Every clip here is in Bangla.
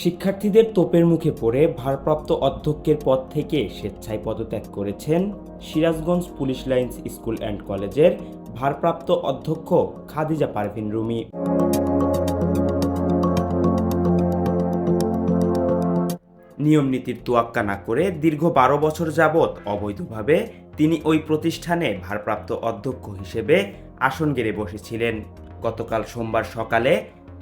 শিক্ষার্থীদের তোপের মুখে পড়ে ভারপ্রাপ্ত অধ্যক্ষের পদ থেকে স্বেচ্ছায় পদত্যাগ করেছেন Sirajganj police lines school and কলেজের ভারপ্রাপ্ত অধ্যক্ষ খাদিজা পারভিন রুমি। নিয়ম নীতির তোয়াক্কা না করে দীর্ঘ বারো বছর যাবৎ অবৈধভাবে তিনি ওই প্রতিষ্ঠানে ভারপ্রাপ্ত অধ্যক্ষ হিসেবে আসন গেড়ে বসেছিলেন। গতকাল সোমবার সকালে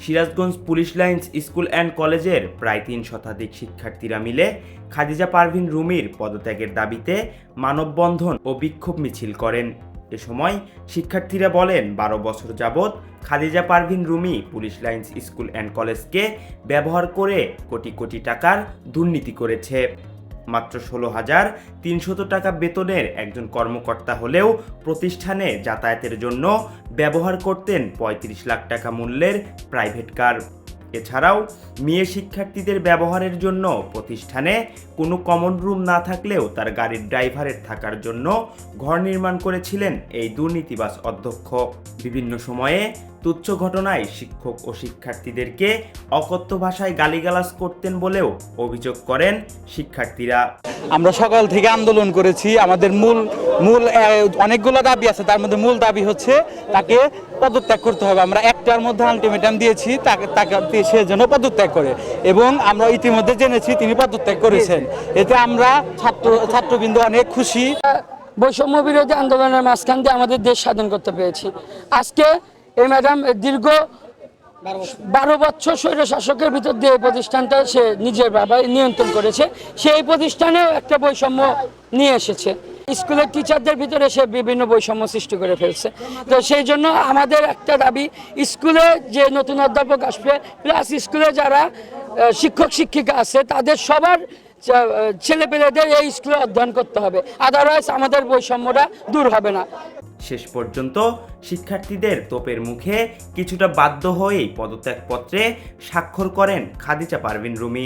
Sirajganj police lines school and কলেজের প্রায় তিন শতাধিক শিক্ষার্থীরা মিলে খাদিজা পারভিন রুমির পদত্যাগের দাবিতে মানববন্ধন ও বিক্ষোভ মিছিল করেন। এ সময় শিক্ষার্থীরা বলেন, বারো বছর যাবৎ Khadija Parvin Rumi police lines school and কলেজকে ব্যবহার করে কোটি কোটি টাকার দুর্নীতি করেছে। মাত্র ষোলো হাজার তিনশত টাকা বেতনের একজন কর্মকর্তা হলেও প্রতিষ্ঠানে যাতায়াতের জন্য ব্যবহার করতেন পঁয়ত্রিশ লাখ টাকা মূল্যের প্রাইভেট কার। এছাড়াও মেয়ে শিক্ষার্থীদের ব্যবহারের জন্য প্রতিষ্ঠানে কোনো কমন রুম না থাকলেও তার গাড়ির ড্রাইভারের থাকার জন্য ঘর নির্মাণ করেছিলেন এই দুর্নীতিবাস অধ্যক্ষ। বিভিন্ন সময়ে তুচ্ছ ঘটনায় শিক্ষক ও শিক্ষার্থীদেরকে অকথ্য ভাষায় গালিগালাজ করতেন বলেও অভিযোগ করেন শিক্ষার্থীরা। আমরা সকাল থেকে আন্দোলন করেছি। আমাদের মূল মূল অনেকগুলো দাবি আছে। তার মধ্যে মূল দাবি হচ্ছে তাকে পদত্যাগ করতে হবে। আমরা একটার মধ্যে আলটিমেটাম দিয়েছি তাকে তাকে সে যেন পদত্যাগ করে। এবং আমরা ইতিমধ্যে জেনেছি তিনি পদত্যাগ করেছেন। এতে আমরা ছাত্র ছাত্রবৃন্দ অনেক খুশি। বৈষম্য বিরোধী আন্দোলনের মাঝখান দিয়ে আমাদের দেশ স্বাধীন করতে পেরেছি। আজকে এই ম্যাডাম দীর্ঘ বারো বছর। স্বৈর শাসকের ভিতর দিয়ে এই প্রতিষ্ঠানটা সে নিজের বাবা নিয়ন্ত্রণ করেছে। সেই প্রতিষ্ঠানেও একটা বৈষম্য নিয়ে এসেছে। স্কুলের টিচারদের ভিতরে সে বিভিন্ন বৈষম্য সৃষ্টি করে ফেলছে। তো সেই জন্য আমাদের একটা দাবি স্কুলে যে নতুন অধ্যাপক আসবে প্লাস স্কুলে যারা শিক্ষক শিক্ষিকা আছে তাদের সবার ছেলে পেলেদের এই স্কুলে অধ্যয়ন করতে হবে। আদারওয়াইজ আমাদের বৈষম্যটা দূর হবে না। শেষ পর্যন্ত শিক্ষার্থীদের তোপের মুখে কিছুটা বাধ্য হয়েই পদত্যাগপত্রে স্বাক্ষর করেন Khadija Parvin Rumi.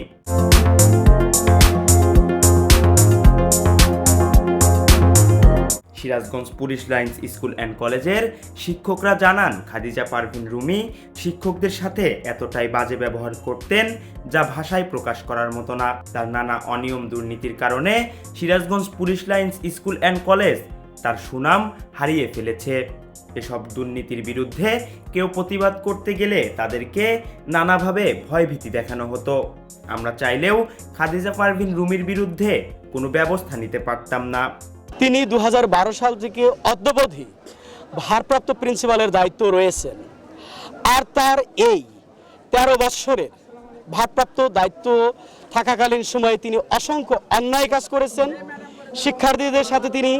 Sirajganj police lines school and কলেজের শিক্ষকরা জানান, খাদিজা পারভিন রুমি শিক্ষকদের সাথে এতটাই বাজে ব্যবহার করতেন যা ভাষায় প্রকাশ করার মতো না। তার নানা অনিয়ম দুর্নীতির কারণে Sirajganj police lines school and college তার সুনাম হারিয়ে ফেলেছে। এসব দুর্নীতির বিরুদ্ধে কেউ প্রতিবাদ করতে গেলে তাদেরকে নানাভাবে ভয়ভীতি দেখানো হতো। আমরা চাইলেও খাদিজা পারভিন রুমির বিরুদ্ধে কোনো ব্যবস্থা নিতে পারতাম না। তিনি দুহাজার বারো সাল থেকে অদ্যবধি ভারপ্রাপ্ত প্রিন্সিপালের দায়িত্ব রয়েছেন। আর তার এই তেরো বৎসরের ভারপ্রাপ্ত দায়িত্ব থাকাকালীন সময়ে তিনি অসংখ্য অন্যায় কাজ করেছেন। শিক্ষার্থীদের সাথে তিনি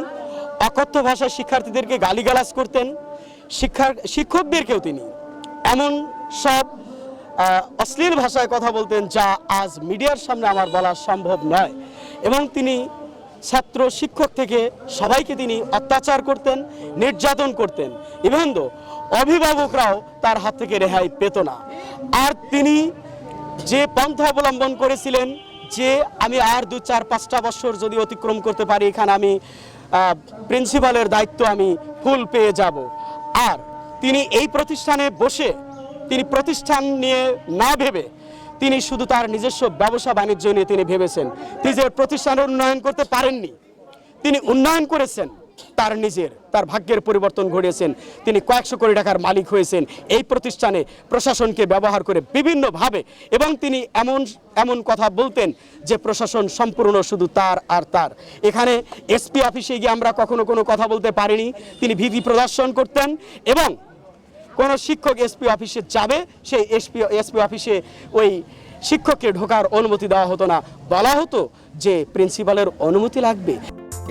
অকথ্য ভাষায় শিক্ষার্থীদেরকে গালিগালাজ করতেন, শিক্ষার শিক্ষকদেরকেও তিনি। এমন সব অশ্লীল ভাষায় কথা বলতেন যা আজ মিডিয়ার সামনে আমার বলা সম্ভব নয়। এবং তিনি ছাত্র শিক্ষক থেকে সবাইকে তিনি অত্যাচার করতেন, নির্যাতন করতেন। ইভেন দো, অভিভাবকরাও তার হাত থেকে রেহাই পেত না। আর তিনি যে পন্থা অবলম্বন করেছিলেন, যে আমি আর দু চার পাঁচটা বছর যদি অতিক্রম করতে পারি, এখানে আমি প্রিন্সিপালের দায়িত্ব আমি ফুল পেয়ে যাব। আর তিনি এই প্রতিষ্ঠানে বসে, তিনি প্রতিষ্ঠান নিয়ে না ভেবে, তিনি শুধু তার নিজস্ব ব্যবসা বাণিজ্য নিয়ে তিনি ভেবেছেন। নিজের প্রতিষ্ঠানের উন্নয়ন করতে পারেননি, তিনি উন্নয়ন করেছেন। তার নিজের, তার ভাগ্যের পরিবর্তন ঘটিয়েছেন। তিনি কয়েকশো কোটি টাকার মালিক হয়েছেন। এই প্রতিষ্ঠানে প্রশাসনকে ব্যবহার করে বিভিন্নভাবে এবং তিনি এমন এমন কথা বলতেন যে প্রশাসন সম্পূর্ণ শুধু তার আর তার। এখানে এসপি অফিসে গিয়ে আমরা কখনো কোনো কথা বলতে পারিনি। তিনি ভীতি প্রদর্শন করতেন এবং কোনো শিক্ষক এসপি অফিসে যাবে, সেই এসপি এসপি অফিসে ওই শিক্ষককে ঢোকার অনুমতি দেওয়া হতো না। বলা হতো যে প্রিন্সিপালের অনুমতি লাগবে।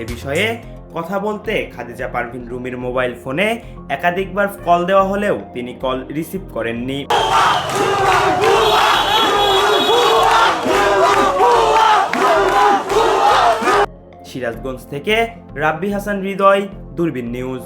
এ বিষয়ে কথা বলতে খাদিজা পারভিন রুমির মোবাইল ফোনে একাধিকবার কল দেওয়া হলেও তিনি কল রিসিভ করেননি। সিরাজগঞ্জ থেকে রাব্বি হাসান হৃদয়, দূরবীন নিউজ।